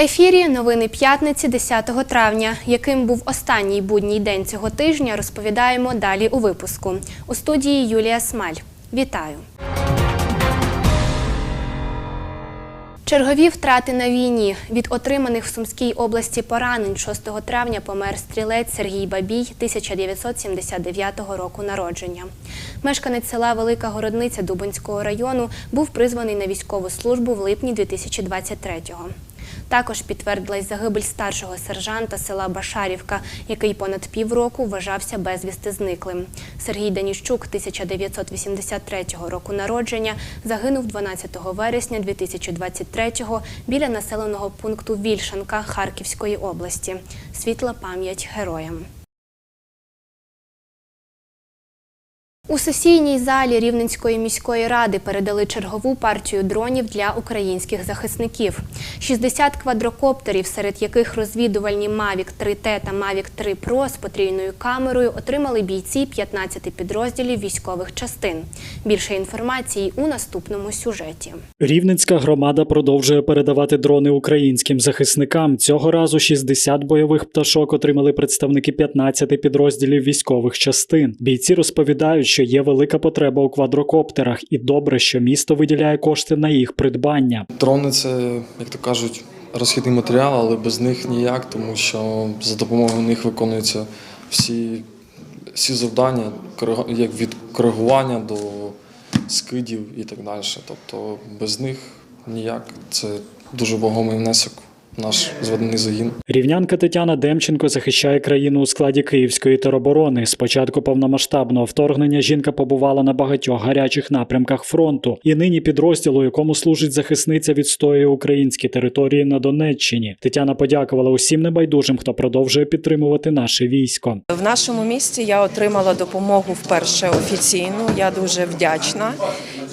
ефірі новини п'ятниці 10 травня. Яким був останній будній день цього тижня, розповідаємо далі у випуску. У студії Юлія Смаль. Вітаю! Чергові втрати на війні. Від отриманих в Сумській області поранень 6 травня помер стрілець Сергій Бабій 1979 року народження. Мешканець села Велика Городниця Дубинського району був призваний на військову службу в липні 2023-го. Також підтвердилась загибель старшого сержанта села Башарівка, який понад півроку вважався безвісти зниклим. Сергій Даніщук 1983 року народження загинув 12 вересня 2023-го біля населеного пункту Вільшанка Харківської області. Світла пам'ять героям. У сесійній залі Рівненської міської ради передали чергову партію дронів для українських захисників. 60 квадрокоптерів, серед яких розвідувальні Mavic 3T та Mavic 3 Pro з потрійною камерою отримали бійці 15 підрозділів військових частин. Більше інформації у наступному сюжеті. Рівненська громада продовжує передавати дрони українським захисникам. Цього разу 60 бойових пташок отримали представники 15 підрозділів військових частин. Бійці розповідають, що є велика потреба у квадрокоптерах, і добре, що місто виділяє кошти на їх придбання. Дрони це, як то кажуть, розхідний матеріал, але без них ніяк, тому що за допомогою них виконуються всі, всі завдання, як від коригування до скидів і так далі. Тобто без них ніяк. Це дуже вагомий внесок наш зведений загін. Рівнянка Тетяна Демченко захищає країну у складі Київської тероборони. З початку повномасштабного вторгнення жінка побувала на багатьох гарячих напрямках фронту, і нині підрозділ, у якому служить захисниця, відстоює українські території на Донеччині. Тетяна подякувала усім небайдужим, хто продовжує підтримувати наше військо. В нашому місті я отримала допомогу вперше офіційну. Я дуже вдячна.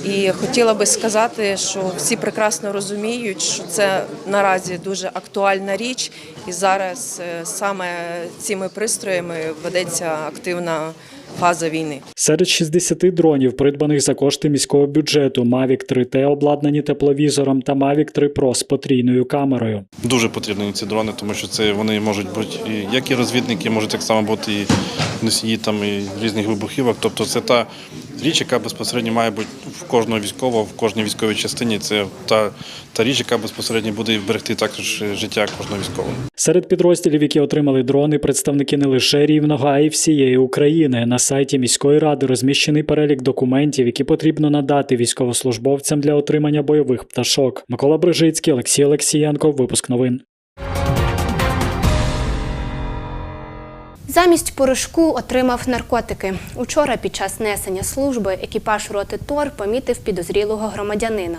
І хотіла би сказати, що всі прекрасно розуміють, що це наразі дуже актуальна річ, і зараз е, саме цими пристроями ведеться активна фаза війни. Серед 60 дронів, придбаних за кошти міського бюджету, Mavic 3T обладнані тепловізором та Mavic 3 Pro з потрійною камерою. Дуже потрібні ці дрони, тому що це вони можуть бути і як і розвідники, можуть так само бути і носії там і різних вибухівок. Тобто це та річ, яка безпосередньо має бути в кожного військового, в кожній військовій частині. Це та, та річ, яка безпосередньо буде вберегти також життя кожного військового. Серед підрозділів, які отримали дрони, представники не лише Рівного, а й всієї України. На сайті міської ради розміщений перелік документів, які потрібно надати військовослужбовцям для отримання бойових пташок. Микола Брижицький, Олексій Олексієнко. Випуск новин. Замість порошку отримав наркотики. Учора під час несення служби екіпаж роти Тор помітив підозрілого громадянина.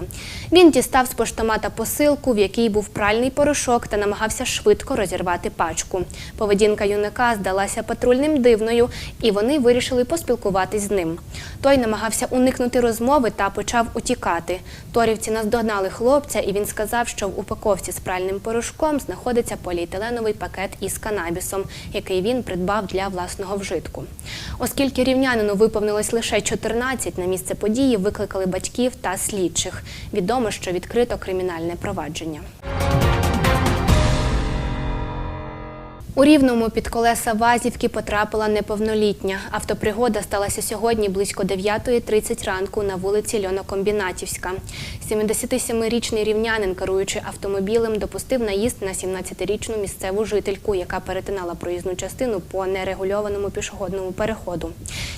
Він дістав з поштомата посилку, в якій був пральний порошок та намагався швидко розірвати пачку. Поведінка юнака здалася патрульним дивною, і вони вирішили поспілкуватись з ним. Той намагався уникнути розмови та почав утікати. Торівці наздогнали хлопця, і він сказав, що в упаковці з пральним порошком знаходиться поліетиленовий пакет із канабісом, який він придбав для власного вжитку. Оскільки рівнянину виповнилось лише 14, на місце події викликали батьків та слідчих. Відомо, що відкрито кримінальне провадження. У Рівному під колеса Вазівки потрапила неповнолітня. Автопригода сталася сьогодні близько 9.30 ранку на вулиці Льонокомбінатівська. 77-річний рівнянин, керуючи автомобілем, допустив наїзд на 17-річну місцеву жительку, яка перетинала проїзну частину по нерегульованому пішохідному переходу.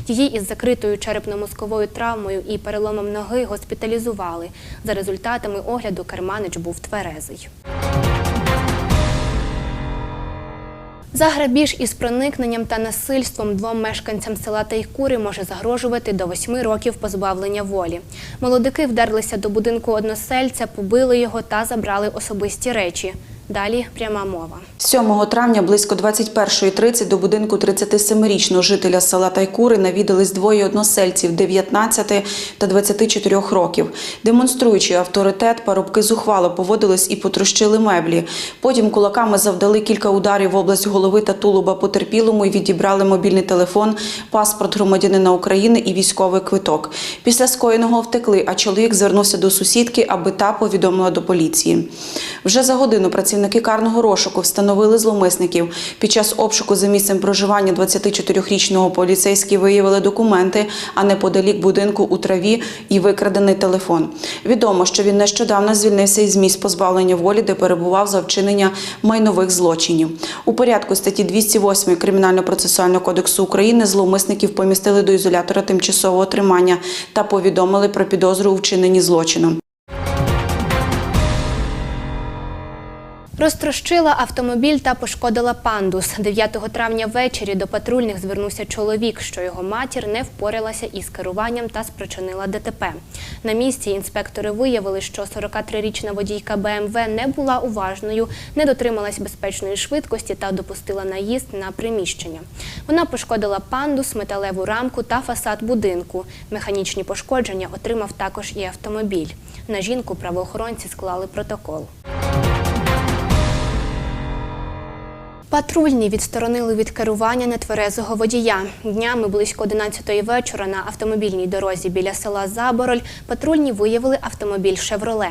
Її із закритою черепно-мозковою травмою і переломом ноги госпіталізували. За результатами огляду керманич був тверезий. За грабіж із проникненням та насильством двом мешканцям села Тайкури може загрожувати до восьми років позбавлення волі. Молодики вдерлися до будинку односельця, побили його та забрали особисті речі. Далі пряма мова. 7 травня близько 21.30 до будинку 37-річного жителя села Тайкури навідались двоє односельців 19 та 24 років. Демонструючи авторитет, парубки зухвало поводились і потрощили меблі. Потім кулаками завдали кілька ударів в область голови та тулуба потерпілому і відібрали мобільний телефон, паспорт громадянина України і військовий квиток. Після скоєного втекли, а чоловік звернувся до сусідки, аби та повідомила до поліції. Вже за годину працівники працівники карного розшуку встановили зловмисників. Під час обшуку за місцем проживання 24-річного поліцейські виявили документи, а неподалік будинку у траві і викрадений телефон. Відомо, що він нещодавно звільнився із місць позбавлення волі, де перебував за вчинення майнових злочинів. У порядку статті 208 Кримінально-процесуального кодексу України зловмисників помістили до ізолятора тимчасового тримання та повідомили про підозру у вчиненні злочину. Розтрощила автомобіль та пошкодила пандус. 9 травня ввечері до патрульних звернувся чоловік, що його матір не впоралася із керуванням та спричинила ДТП. На місці інспектори виявили, що 43-річна водійка БМВ не була уважною, не дотрималась безпечної швидкості та допустила наїзд на приміщення. Вона пошкодила пандус, металеву рамку та фасад будинку. Механічні пошкодження отримав також і автомобіль. На жінку правоохоронці склали протокол. Патрульні відсторонили від керування нетверезого водія. Днями близько 11-ї вечора на автомобільній дорозі біля села Забороль патрульні виявили автомобіль «Шевроле».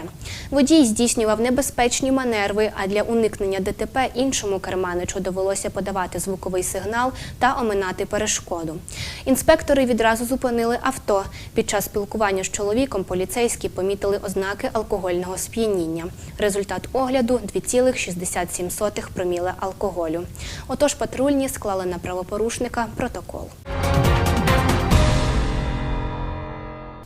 Водій здійснював небезпечні маневри, а для уникнення ДТП іншому керманичу довелося подавати звуковий сигнал та оминати перешкоду. Інспектори відразу зупинили авто. Під час спілкування з чоловіком поліцейські помітили ознаки алкогольного сп'яніння. Результат огляду 2,67 проміле алкоголю. Отож патрульні склали на правопорушника протокол.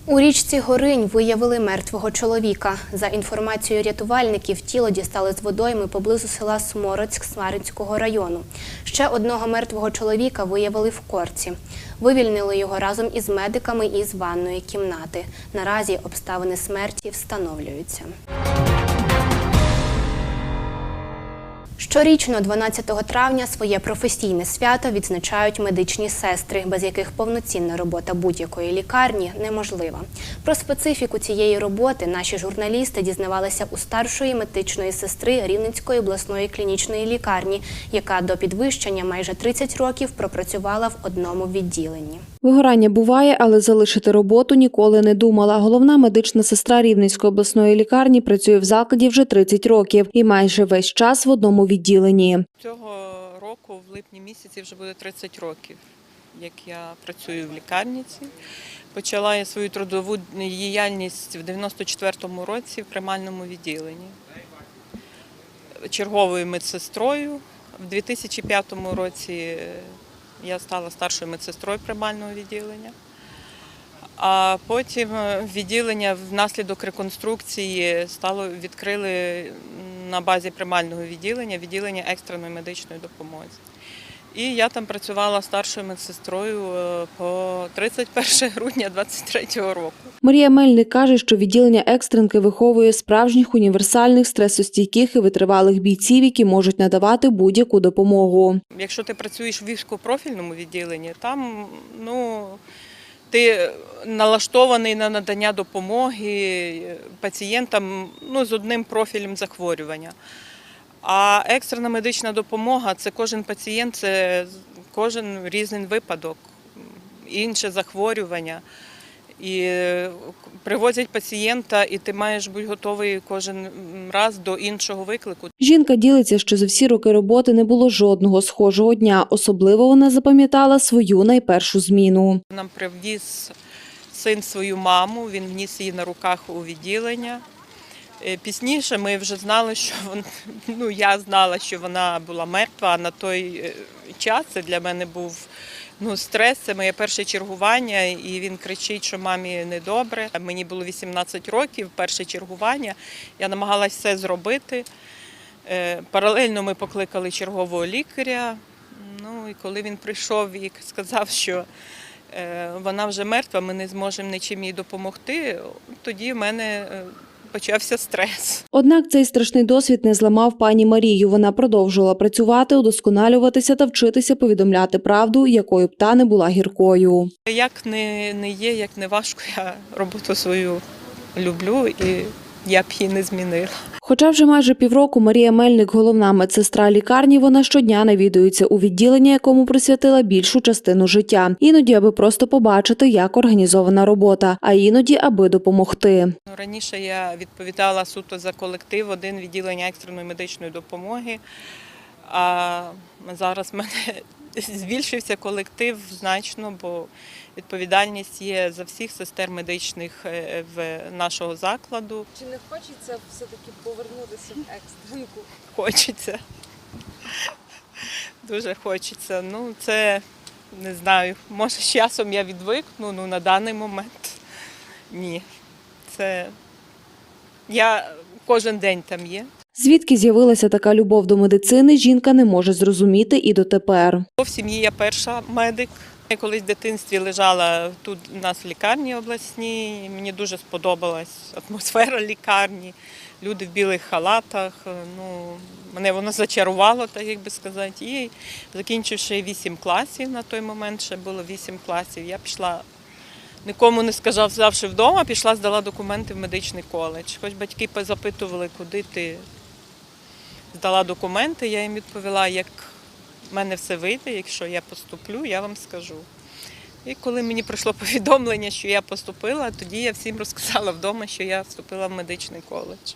У річці Горинь виявили мертвого чоловіка. За інформацією рятувальників, тіло дістали з водойми поблизу села Смороцьк Смаринського району. Ще одного мертвого чоловіка виявили в корці. Вивільнили його разом із медиками із ванної кімнати. Наразі обставини смерті встановлюються. Щорічно, 12 травня, своє професійне свято відзначають медичні сестри, без яких повноцінна робота будь-якої лікарні неможлива. Про специфіку цієї роботи наші журналісти дізнавалися у старшої медичної сестри Рівненської обласної клінічної лікарні, яка до підвищення майже 30 років пропрацювала в одному відділенні. Вигорання буває, але залишити роботу ніколи не думала. Головна медична сестра Рівненської обласної лікарні працює в закладі вже 30 років і майже весь час в одному відділенні. Цього року, в липні місяці, вже буде 30 років, як я працюю в лікарні. Почала я свою трудову діяльність в 94-му році в приймальному відділенні. Черговою медсестрою. В 2005 році я стала старшою медсестрою приймального відділення. А потім е, відділення внаслідок реконструкції стало відкрили на базі приймального відділення відділення екстреної медичної допомоги. І я там працювала старшою медсестрою е, по 31 грудня 23 року. Марія Мельник каже, що відділення екстренки виховує справжніх універсальних, стресостійких і витривалих бійців, які можуть надавати будь-яку допомогу. Якщо ти працюєш в військово-профільному відділенні, там ну, ти налаштований на надання допомоги пацієнтам ну, з одним профілем захворювання. А екстрена медична допомога це кожен пацієнт, це кожен різний випадок, інше захворювання. І е, привозять пацієнта, і ти маєш бути готовий кожен раз до іншого виклику. Жінка ділиться, що за всі роки роботи не було жодного схожого дня. Особливо вона запам'ятала свою найпершу зміну. Нам привіз син свою маму, він вніс її на руках у відділення. Е, Пізніше ми вже знали, що вон, ну, я знала, що вона була мертва. А на той е, час це для мене був ну, стрес. Це моє перше чергування, і він кричить, що мамі недобре. Мені було 18 років, перше чергування. Я намагалася все зробити. Е, Паралельно ми покликали чергового лікаря. Ну і коли він прийшов і сказав, що вона вже мертва, ми не зможемо нічим їй допомогти, тоді в мене почався стрес. Однак цей страшний досвід не зламав пані Марію. Вона продовжувала працювати, удосконалюватися та вчитися повідомляти правду, якою б та не була гіркою. Як не, не є, як не важко, я роботу свою люблю і я б її не змінила. Хоча вже майже півроку Марія Мельник, головна медсестра лікарні, вона щодня навідується у відділення, якому присвятила більшу частину життя. Іноді, аби просто побачити, як організована робота, а іноді, аби допомогти. Ну, Раніше я відповідала суто за колектив, один відділення екстреної медичної допомоги. А зараз в мене збільшився колектив значно, бо відповідальність є за всіх сестер медичних е, в нашого закладу. Чи не хочеться все-таки повернутися в екстренку? Хочеться. Дуже хочеться. Ну, це не знаю. Може, з часом я відвикну, ну на даний момент ні. Це я кожен день там є. Звідки з'явилася така любов до медицини, жінка не може зрозуміти і дотепер. В сім'ї я перша медик. Я колись в дитинстві лежала тут у нас в лікарні обласній. Мені дуже сподобалась атмосфера лікарні, люди в білих халатах. Ну, мене воно зачарувало, так як би сказати. І закінчивши 8 класів на той момент, ще було 8 класів, я пішла. Нікому не сказав, завжди вдома, пішла, здала документи в медичний коледж. Хоч батьки позапитували, куди ти здала документи, я їм відповіла, як в мене все вийде, якщо я поступлю, я вам скажу. І коли мені прийшло повідомлення, що я поступила, тоді я всім розказала вдома, що я вступила в медичний коледж.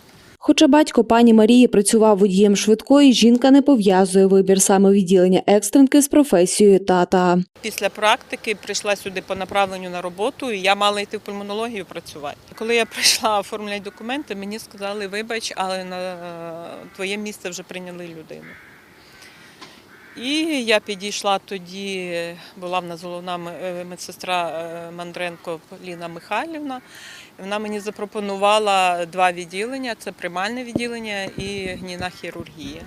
Хоча батько пані Марії працював водієм швидкої, жінка не пов'язує вибір саме відділення екстренки з професією тата. Після практики прийшла сюди по направленню на роботу, і я мала йти в пульмонологію працювати. Коли я прийшла оформляти документи, мені сказали, вибач, але на твоє місце вже прийняли людину. І я підійшла тоді, була в нас головна е, медсестра е, Мандренко Ліна Михайлівна. Вона мені запропонувала два відділення: це приймальне відділення і гнійна хірургія.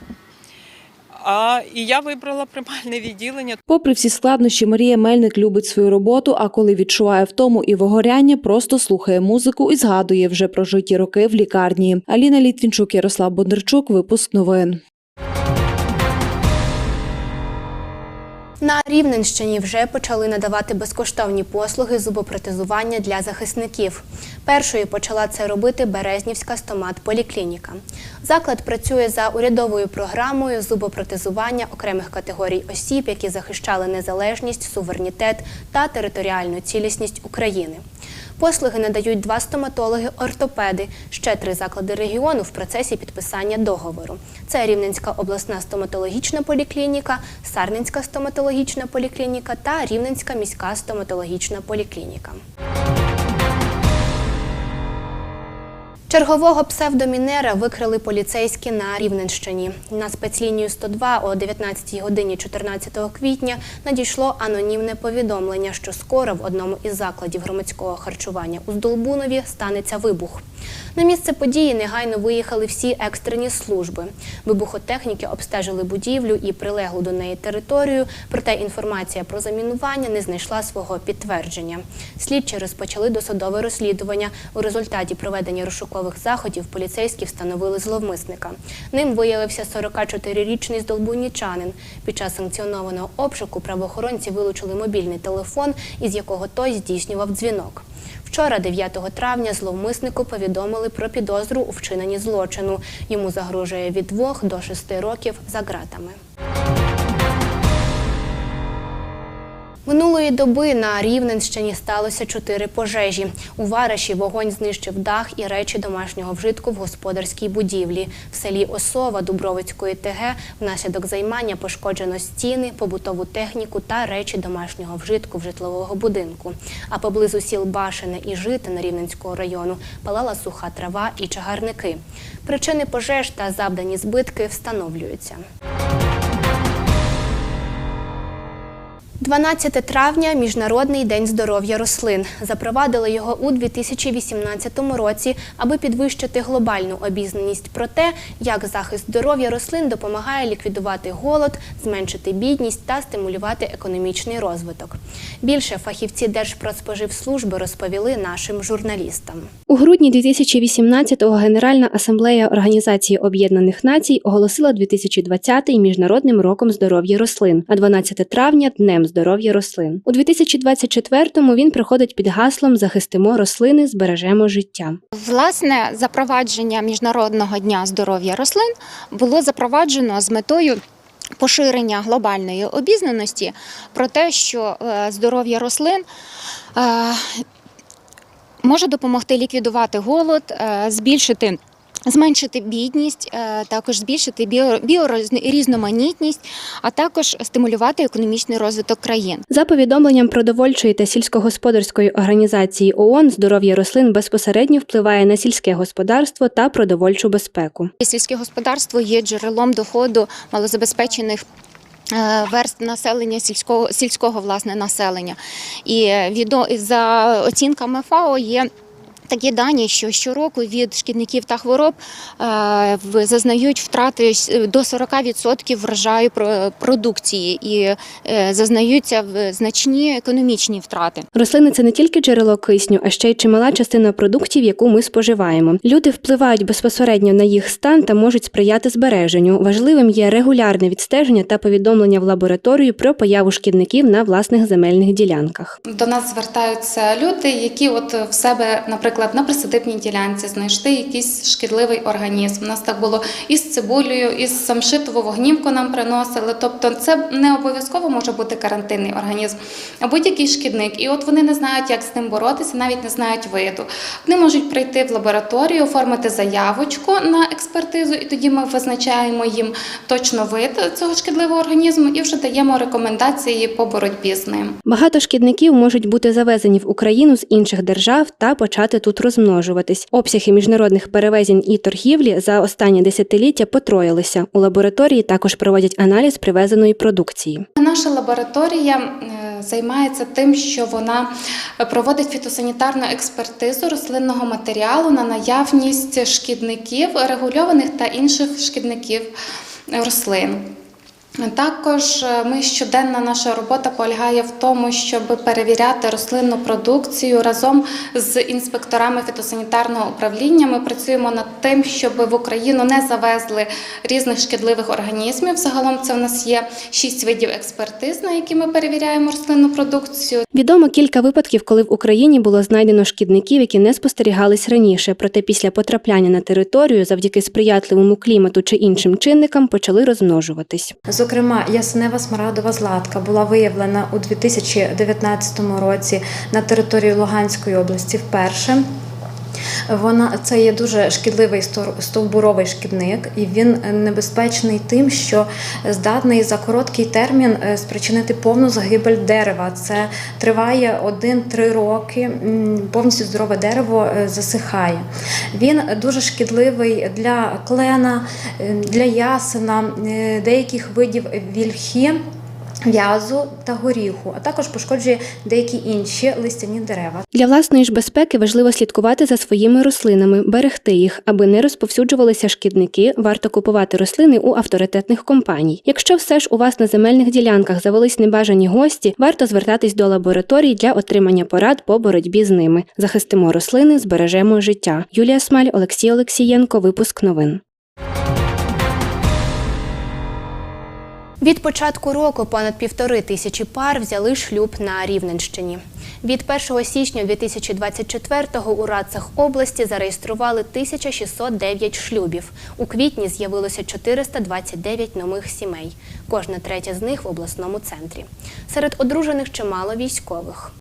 А і я вибрала приймальне відділення, Попри всі складнощі, Марія Мельник любить свою роботу, а коли відчуває втому і вигоряння, просто слухає музику і згадує вже прожиті роки в лікарні. Аліна Літвінчук, Ярослав Бондарчук, випуск новин. На Рівненщині вже почали надавати безкоштовні послуги зубопротезування для захисників. Першою почала це робити Березнівська стомат-поліклініка. Заклад працює за урядовою програмою зубопротезування окремих категорій осіб, які захищали незалежність, суверенітет та територіальну цілісність України. Послуги надають два стоматологи-ортопеди, ще три заклади регіону в процесі підписання договору. Це Рівненська обласна стоматологічна поліклініка, Сарненська стоматологічна поліклініка та Рівненська міська стоматологічна поліклініка. Чергового псевдомінера викрили поліцейські на Рівненщині. На спецлінію 102 о 19 годині 14 квітня надійшло анонімне повідомлення, що скоро в одному із закладів громадського харчування у Здолбунові станеться вибух. На місце події негайно виїхали всі екстрені служби. Вибухотехніки обстежили будівлю і прилеглу до неї територію, проте інформація про замінування не знайшла свого підтвердження. Слідчі розпочали досудове розслідування. У результаті проведення розшукових заходів поліцейські встановили зловмисника. Ним виявився 44-річний здолбунічанин. Під час санкціонованого обшуку правоохоронці вилучили мобільний телефон, із якого той здійснював дзвінок. Вчора, 9 травня, зловмиснику повідомили про підозру у вчиненні злочину. Йому загрожує від 2 до 6 років за ґратами. Минулої доби на Рівненщині сталося чотири пожежі. У Вараші вогонь знищив дах і речі домашнього вжитку в господарській будівлі. В селі Осова Дубровицької ТГ внаслідок займання пошкоджено стіни, побутову техніку та речі домашнього вжитку в житлового будинку. А поблизу сіл Башине і Житина Рівненського району палала суха трава і чагарники. Причини пожеж та завдані збитки встановлюються. 12 травня Міжнародний день здоров'я рослин. Запровадили його у 2018 році, аби підвищити глобальну обізнаність про те, як захист здоров'я рослин допомагає ліквідувати голод, зменшити бідність та стимулювати економічний розвиток. Більше фахівці Держпродспоживслужби розповіли нашим журналістам. У грудні 2018-го Генеральна асамблея Організації Об'єднаних Націй оголосила 2020-й міжнародним роком здоров'я рослин, а 12 травня днем здоров'я рослин. У 2024-му він приходить під гаслом Захистимо рослини, збережемо життя. Власне, запровадження Міжнародного дня здоров'я рослин було запроваджено з метою поширення глобальної обізнаності про те, що е, здоров'я рослин е, може допомогти ліквідувати голод, е, збільшити. Зменшити бідність, е, також збільшити біо- біорізноманітність, а також стимулювати економічний розвиток країн. За повідомленням продовольчої та сільськогосподарської організації ООН, здоров'я рослин безпосередньо впливає на сільське господарство та продовольчу безпеку. Сільське господарство є джерелом доходу малозабезпечених. е, Верст населення сільського сільського власне населення, і відо за оцінками ФАО є такі дані, що щороку від шкідників та хвороб е, в- зазнають втрати до 40% врожаю про- продукції і е, зазнаються в значні економічні втрати. Рослини це не тільки джерело кисню, а ще й чимала частина продуктів, яку ми споживаємо. Люди впливають безпосередньо на їх стан та можуть сприяти збереженню. Важливим є регулярне відстеження та повідомлення в лабораторію про появу шкідників на власних земельних ділянках. До нас звертаються люди, які от в себе, наприклад, на присадибній ділянці знайшли якийсь шкідливий організм. У нас так було із цибулею, із самшитову вогнівку нам приносили. Тобто, це не обов'язково може бути карантинний організм, а будь-який шкідник. І от вони не знають, як з ним боротися, навіть не знають виду. Вони можуть прийти в лабораторію, оформити заявочку на експертизу, і тоді ми визначаємо їм точно вид цього шкідливого організму і вже даємо рекомендації по боротьбі з ним. Багато шкідників можуть бути завезені в Україну з інших держав та почати тут розмножуватись. Обсяги міжнародних перевезень і торгівлі за останні десятиліття потроїлися. У лабораторії також проводять аналіз привезеної продукції. Наша лабораторія е, займається тим, що вона проводить фітосанітарну експертизу рослинного матеріалу на наявність шкідників, регульованих та інших шкідників рослин. Також е, ми щоденна наша робота полягає в тому, щоб перевіряти рослинну продукцію разом з інспекторами фітосанітарного управління. Ми працюємо над тим, щоб в Україну не завезли різних шкідливих організмів. Загалом це в нас є шість видів експертиз, на які ми перевіряємо рослинну продукцію. Відомо кілька випадків, коли в Україні було знайдено шкідників, які не спостерігались раніше. Проте після потрапляння на територію, завдяки сприятливому клімату чи іншим чинникам, почали розмножуватись. Зокрема, ясенева смарагдова златка була виявлена у 2019 році на території Луганської області вперше. Вона це є дуже шкідливий стовбуровий шкідник, і він небезпечний тим, що здатний за короткий термін е, спричинити повну загибель дерева. Це триває 1-3 роки. Повністю здорове дерево е, засихає. Він дуже шкідливий для клена, е, для ясена, деяких видів вільхи. В'язу та горіху, а також пошкоджує деякі інші листяні дерева. Для власної ж безпеки важливо слідкувати за своїми рослинами, берегти їх, аби не розповсюджувалися шкідники. Варто купувати рослини у авторитетних компаній. Якщо все ж у вас на земельних ділянках завелись небажані гості, варто звертатись до лабораторій для отримання порад по боротьбі з ними. Захистимо рослини, збережемо життя. Юлія Смаль, Олексій Олексієнко. Випуск новин. Від початку року понад півтори тисячі пар взяли шлюб на Рівненщині. Від 1 січня 2024-го у радцях області зареєстрували 1609 шлюбів. У квітні з'явилося 429 нових сімей. Кожна третя з них в обласному центрі. Серед одружених чимало військових.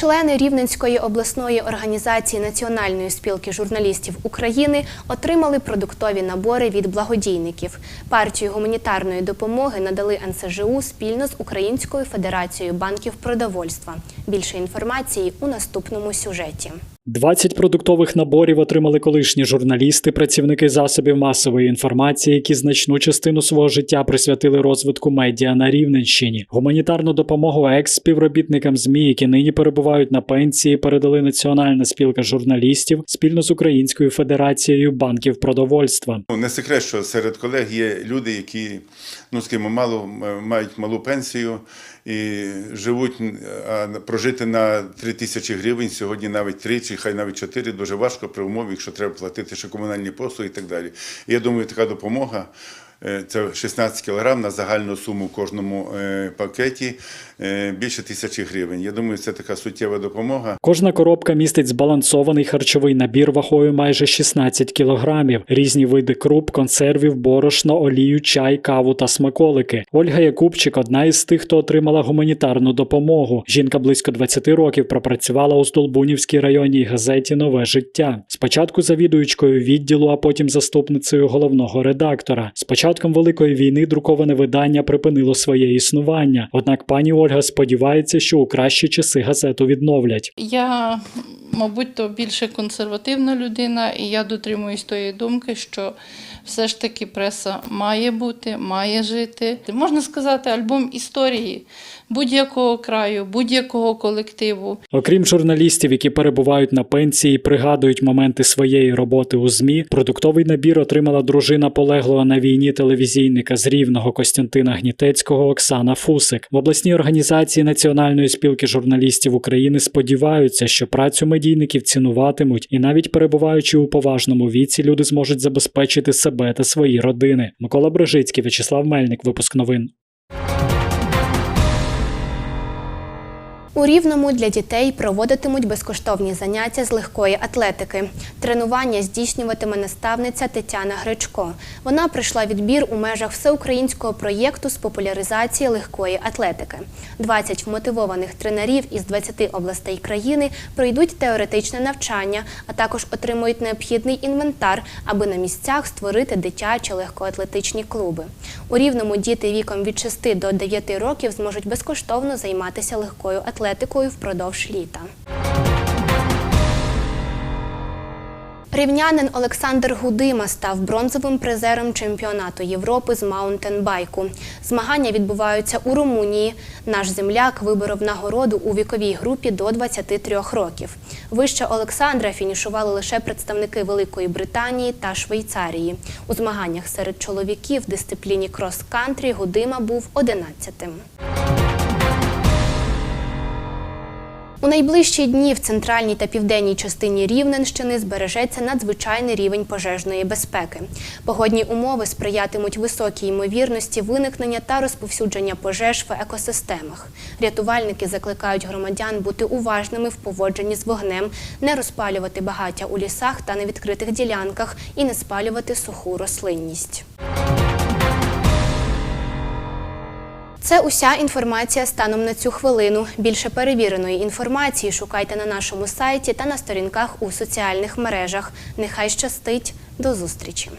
Члени Рівненської обласної організації Національної спілки журналістів України отримали продуктові набори від благодійників. Партію гуманітарної допомоги надали НСЖУ спільно з Українською федерацією банків продовольства. Більше інформації у наступному сюжеті. 20 продуктових наборів отримали колишні журналісти, працівники засобів масової інформації, які значну частину свого життя присвятили розвитку медіа на Рівненщині. Гуманітарну допомогу екс-співробітникам ЗМІ, які нині перебувають на пенсії, передали Національна спілка журналістів спільно з Українською федерацією банків продовольства. Ну, Не секрет, що серед колег є люди, які ну скажімо, мало мають малу пенсію і живуть а прожити на 3 тисячі гривень сьогодні навіть 3 чи хай навіть 4 дуже важко при умові, якщо треба платити ще комунальні послуги і так далі. І я думаю, така допомога. е, Це 16 кілограм на загальну суму в кожному е, пакеті більше тисячі гривень. Я думаю, це така суттєва допомога. Кожна коробка містить збалансований харчовий набір вагою майже 16 кілограмів, різні види круп, консервів, борошно, олію, чай, каву та смаколики. Ольга Якубчик одна із тих, хто отримала гуманітарну допомогу. Жінка близько 20 років пропрацювала у Столбунівській районній газеті Нове життя. Спочатку завідуючкою відділу, а потім заступницею головного редактора. З початком великої війни друковане видання припинило своє існування. Однак пані Ольга сподівається, що у кращі часи газету відновлять. Я, мабуть, то більше консервативна людина, і я дотримуюсь тої думки, що все ж таки преса має бути, має жити. Можна сказати, альбом історії будь-якого краю, будь-якого колективу. Окрім журналістів, які перебувають на пенсії, пригадують моменти своєї роботи у змі. Продуктовий набір отримала дружина полеглого на війні телевізійника з рівного Костянтина Гнітецького Оксана Фусик. В обласній організації Національної спілки журналістів України сподіваються, що працю медійників цінуватимуть, і навіть перебуваючи у поважному віці, люди зможуть забезпечити себе та свої родини. Микола Брежицький, Вячеслав Мельник, випуск новин. У Рівному для дітей проводитимуть безкоштовні заняття з легкої атлетики. Тренування здійснюватиме наставниця Тетяна Гречко. Вона пройшла відбір у межах всеукраїнського проєкту з популяризації легкої атлетики. 20 вмотивованих тренерів із 20 областей країни пройдуть теоретичне навчання, а також отримують необхідний інвентар, аби на місцях створити дитячі легкоатлетичні клуби. У Рівному діти віком від 6 до 9 років зможуть безкоштовно займатися легкою атлетикою впродовж літа. Рівнянин Олександр Гудима став бронзовим призером чемпіонату Європи з маунтенбайку. Змагання відбуваються у Румунії. Наш земляк виборов нагороду у віковій групі до 23 років. Вище Олександра фінішували лише представники Великої Британії та Швейцарії. У змаганнях серед чоловіків в дисципліні крос-кантрі Гудима був 11-тим. У найближчі дні в центральній та південній частині Рівненщини збережеться надзвичайний рівень пожежної безпеки. Погодні умови сприятимуть високій ймовірності виникнення та розповсюдження пожеж в екосистемах. Рятувальники закликають громадян бути уважними в поводженні з вогнем, не розпалювати багаття у лісах та невідкритих ділянках і не спалювати суху рослинність. Це уся інформація станом на цю хвилину. Більше перевіреної інформації шукайте на нашому сайті та на сторінках у соціальних мережах. Нехай щастить. До зустрічі!